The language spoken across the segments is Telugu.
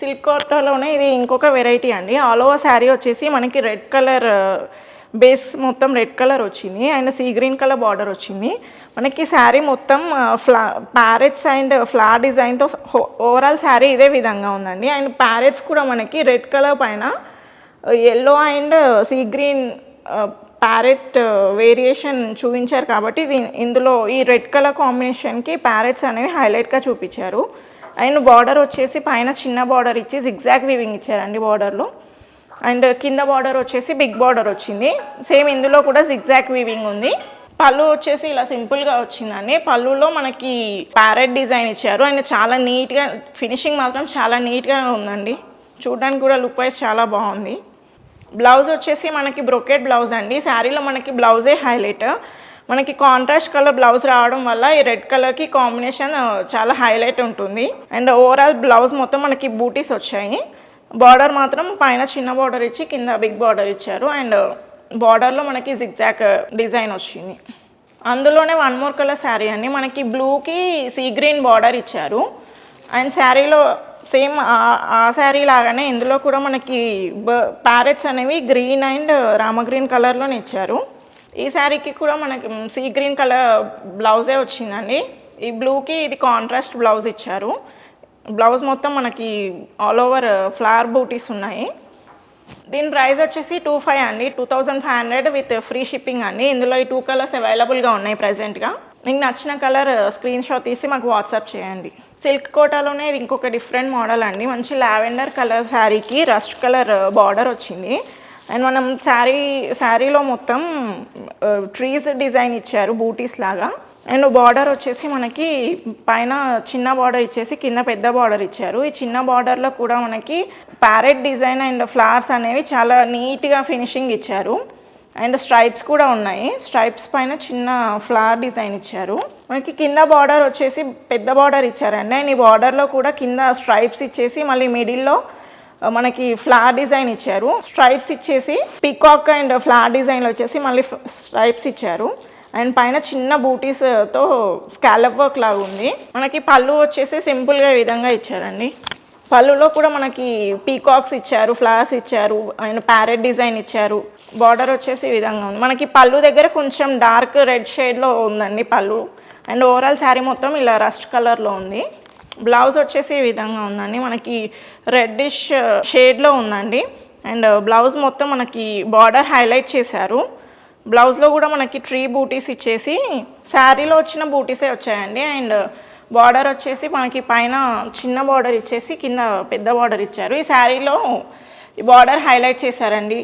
సిల్క్ కోర్తాలోనే ఇది ఇంకొక వెరైటీ అండి. ఆల్ ఓవర్ శారీ వచ్చేసి మనకి రెడ్ కలర్ బేస్ మొత్తం రెడ్ కలర్ వచ్చింది. And sea green colour border వచ్చింది. మనకి శారీ మొత్తం ఫ్లా ప్యారెట్స్ అండ్ ఫ్లా డిజైన్తో ఓవరాల్ శారీ ఇదే విధంగా ఉందండి. అండ్ ప్యారెట్స్ కూడా మనకి రెడ్ కలర్ పైన yellow and sea green parrot variation చూపించారు కాబట్టి ఇది ఇందులో ఈ రెడ్ కలర్ కాంబినేషన్కి ప్యారెట్స్ అనేవి హైలైట్గా చూపించారు. అండ్ బార్డర్ వచ్చేసి పైన చిన్న బార్డర్ ఇచ్చి జిగ్జాగ్ వీవింగ్ ఇచ్చారండి బార్డర్లో. అండ్ కింద బార్డర్ వచ్చేసి బిగ్ బార్డర్ వచ్చింది. సేమ్ ఇందులో కూడా జిగ్జాగ్ వీవింగ్ ఉంది. పళ్ళు వచ్చేసి ఇలా సింపుల్గా వచ్చిందండి. పళ్ళులో మనకి ప్యారెట్ డిజైన్ ఇచ్చారు. అండ్ చాలా నీట్గా ఫినిషింగ్ మాత్రం చాలా నీట్గా ఉందండి. చూడడానికి కూడా లుక్ వైజ్ చాలా బాగుంది. బ్లౌజ్ వచ్చేసి మనకి బ్రొకెట్ బ్లౌజ్ అండి. శారీలో మనకి బ్లౌజే హైలైట్ మనకి కాంట్రాస్ట్ కలర్ బ్లౌజ్ రావడం వల్ల ఈ రెడ్ కలర్కి కాంబినేషన్ చాలా హైలైట్ ఉంటుంది. అండ్ ఓవరాల్ బ్లౌజ్ మొత్తం మనకి బూటీస్ వచ్చాయి. బార్డర్ మాత్రం పైన చిన్న బార్డర్ ఇచ్చి కింద బిగ్ బార్డర్ ఇచ్చారు. అండ్ బార్డర్లో మనకి జిగ్జాక్ డిజైన్ వచ్చింది. అందులోనే వన్ మోర్ కలర్ శారీ అండి. మనకి బ్లూకి సీ గ్రీన్ బార్డర్ ఇచ్చారు. అండ్ శారీలో సేమ్ ఆ శారీ లాగానే ఇందులో కూడా మనకి ప్యారెట్స్ అనేవి గ్రీన్ అండ్ రామ గ్రీన్ కలర్లోనే ఇచ్చారు. ఈ శారీకి కూడా మనకి సీ గ్రీన్ కలర్ బ్లౌజే వచ్చిందండి. ఈ బ్లూకి ఇది కాంట్రాస్ట్ బ్లౌజ్ ఇచ్చారు. బ్లౌజ్ మొత్తం మనకి ఆల్ ఓవర్ uh, ఫ్లవర్ బూటీస్ ఉన్నాయి. దీని ప్రైస్ వచ్చేసి టూ ఫైవ్ అండి. Two thousand five hundred with free shipping అండి. ఇందులో ఈ టూ కలర్స్ అవైలబుల్గా ఉన్నాయి ప్రజెంట్గా మీకు నచ్చిన కలర్ uh, స్క్రీన్ షాట్ తీసి మాకు వాట్సాప్ చేయండి. సిల్క్ కోటాలోనే ఇది ఇంకొక డిఫరెంట్ మోడల్ అండి. మంచి లావెండర్ కలర్ శారీకి రస్ట్ కలర్ uh, బార్డర్ వచ్చింది. అండ్ మనం శారీ శారీలో మొత్తం ట్రీస్ డిజైన్ ఇచ్చారు బూటీస్ లాగా. అండ్ బార్డర్ వచ్చేసి మనకి పైన చిన్న బార్డర్ ఇచ్చేసి కింద పెద్ద బార్డర్ ఇచ్చారు. ఈ చిన్న బార్డర్లో కూడా మనకి ప్యారెట్ డిజైన్ అండ్ ఫ్లవర్స్ అనేవి చాలా నీట్గా ఫినిషింగ్ ఇచ్చారు. అండ్ స్ట్రైప్స్ కూడా ఉన్నాయి. స్ట్రైప్స్ పైన చిన్న ఫ్లవర్ డిజైన్ ఇచ్చారు. మనకి కింద బార్డర్ వచ్చేసి పెద్ద బార్డర్ ఇచ్చారండి. అండ్ ఈ బార్డర్లో కూడా కింద స్ట్రైప్స్ ఇచ్చేసి మళ్ళీ మిడిల్లో మనకి ఫ్లవర్ డిజైన్ ఇచ్చారు. స్ట్రైప్స్ ఇచ్చేసి పీకాక్ అండ్ ఫ్లవర్ డిజైన్లో వచ్చేసి మళ్ళీ స్ట్రైప్స్ ఇచ్చారు. అండ్ పైన చిన్న బూటీస్తో స్కాలప్ వర్క్ లాగా ఉంది. మనకి పళ్ళు వచ్చేసి సింపుల్గా ఈ విధంగా ఇచ్చారండి. పళ్ళులో కూడా మనకి పీకాక్స్ ఇచ్చారు ఫ్లవర్స్ ఇచ్చారు అండ్ ప్యారెట్ డిజైన్ ఇచ్చారు. బార్డర్ వచ్చేసి ఈ విధంగా ఉంది. మనకి పళ్ళు దగ్గర కొంచెం డార్క్ రెడ్ షేడ్లో ఉందండి పళ్ళు. అండ్ ఓవరాల్ శారీ మొత్తం ఇలా రస్ట్ కలర్లో ఉంది. బ్లౌజ్ వచ్చేసి ఈ విధంగా ఉందండి. మనకి రెడ్డిష్ షేడ్లో uh, ఉందండి. అండ్ uh, బ్లౌజ్ మొత్తం మనకి బార్డర్ హైలైట్ చేశారు. బ్లౌజ్లో కూడా మనకి ట్రీ బూటీస్ ఇచ్చేసి శారీలో వచ్చిన బూటీసే వచ్చాయండి. అండ్ బార్డర్ వచ్చేసి మనకి పైన చిన్న బార్డర్ ఇచ్చేసి కింద పెద్ద బార్డర్ ఇచ్చారు. ఈ శారీలో ఈ బార్డర్ హైలైట్ చేశారండి.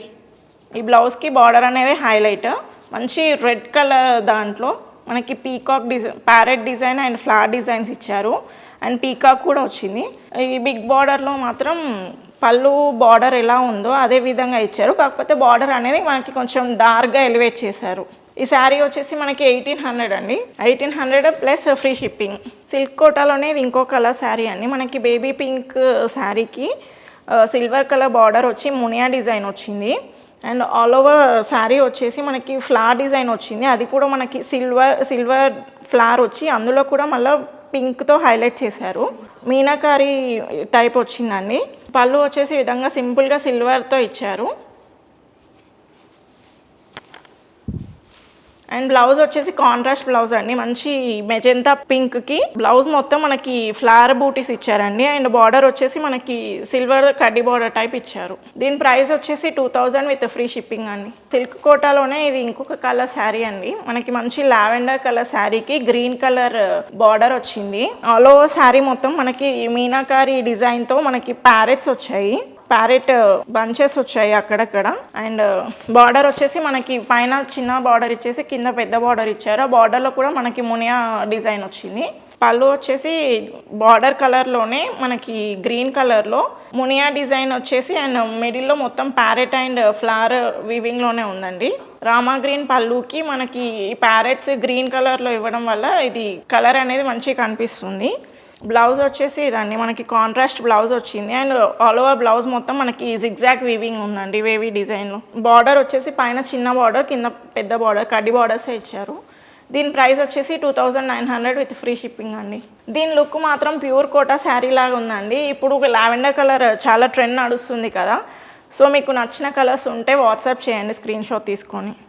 ఈ బ్లౌజ్కి బార్డర్ అనేది హైలైట్ మంచి రెడ్ కలర్ దాంట్లో మనకి peacock design parrot design and flower designs ఇచ్చారు. అండ్ పీకాక్ కూడా వచ్చింది. ఈ బిగ్ బార్డర్లో మాత్రం పళ్ళు బార్డర్ ఎలా ఉందో అదే విధంగా ఇచ్చారు. కాకపోతే బార్డర్ అనేది మనకి కొంచెం డార్క్గా ఎలివేట్ చేశారు. ఈ శారీ వచ్చేసి మనకి ఎయిటీన్ హండ్రెడ్ అండి. Eighteen hundred plus free shipping. Silk కోటాలోనే ఇది ఇంకో కలర్ శారీ అండి. మనకి బేబీ పింక్ శారీకి సిల్వర్ కలర్ బార్డర్ వచ్చి మునియా డిజైన్ వచ్చింది. అండ్ ఆల్ ఓవర్ శారీ వచ్చేసి మనకి ఫ్లవర్ డిజైన్ వచ్చింది. అది కూడా మనకి సిల్వర్ సిల్వర్ ఫ్లవర్ వచ్చి అందులో కూడా మళ్ళీ పింక్తో హైలైట్ చేశారు. మీనాకారి టైప్ వచ్చిందండి. పళ్ళు వచ్చేసి విధంగా సింపుల్గా సిల్వర్తో ఇచ్చారు. అండ్ బ్లౌజ్ వచ్చేసి కాంట్రాస్ట్ బ్లౌజ్ అండి. మంచి మెజెంతా పింక్కి. బ్లౌజ్ మొత్తం మనకి ఫ్లవర్ బూటీస్ ఇచ్చారండి. అండ్ బార్డర్ వచ్చేసి మనకి సిల్వర్ కడ్డీ బార్డర్ టైప్ ఇచ్చారు. దీని ప్రైస్ వచ్చేసి two thousand with free shipping అండి. సిల్క్ కోటాలోనే ఇది ఇంకొక కలర్ శారీ అండి. మనకి మంచి లావెండర్ కలర్ శారీకి గ్రీన్ కలర్ బార్డర్ వచ్చింది. ఆల్ ఓవర్ శారీ మొత్తం మనకి మీనాకారి డిజైన్తో మనకి ప్యారెట్స్ వచ్చాయి. ప్యారెట్ uh, బంచెస్ వచ్చాయి అక్కడక్కడ. అండ్ uh, బార్డర్ వచ్చేసి మనకి పైన చిన్న బార్డర్ ఇచ్చేసి కింద పెద్ద బార్డర్ ఇచ్చారు. ఆ బార్డర్లో కూడా మనకి మునియా డిజైన్ వచ్చింది. పళ్ళు వచ్చేసి బార్డర్ కలర్లోనే మనకి గ్రీన్ కలర్లో మునియా డిజైన్ వచ్చేసి అండ్ మిడిల్లో మొత్తం ప్యారెట్ అండ్ ఫ్లవర్ వీవింగ్లోనే ఉందండి. రామా గ్రీన్ పళ్ళుకి మనకి ప్యారెట్స్ గ్రీన్ కలర్లో ఇవ్వడం వల్ల ఇది కలర్ అనేది మంచిగా కనిపిస్తుంది. బ్లౌజ్ వచ్చేసి ఇదండి. మనకి కాంట్రాస్ట్ బ్లౌజ్ వచ్చింది. అండ్ ఆల్ ఓవర్ బ్లౌజ్ మొత్తం మనకి జిగ్జాగ్ వీవింగ్ ఉందండి వేవీ డిజైన్లో బార్డర్ వచ్చేసి పైన చిన్న బార్డర్ కింద పెద్ద బార్డర్ కడ్డీ బార్డర్సే ఇచ్చారు. దీని ప్రైస్ వచ్చేసి two thousand nine hundred with free shipping అండి. దీని లుక్ మాత్రం ప్యూర్ కోటా శారీ లాగా ఉందండి. ఇప్పుడు లావెండర్ కలర్ చాలా ట్రెండ్ నడుస్తుంది కదా. సో మీకు నచ్చిన కలర్స్ ఉంటే వాట్సాప్ చేయండి స్క్రీన్ షాట్ తీసుకొని.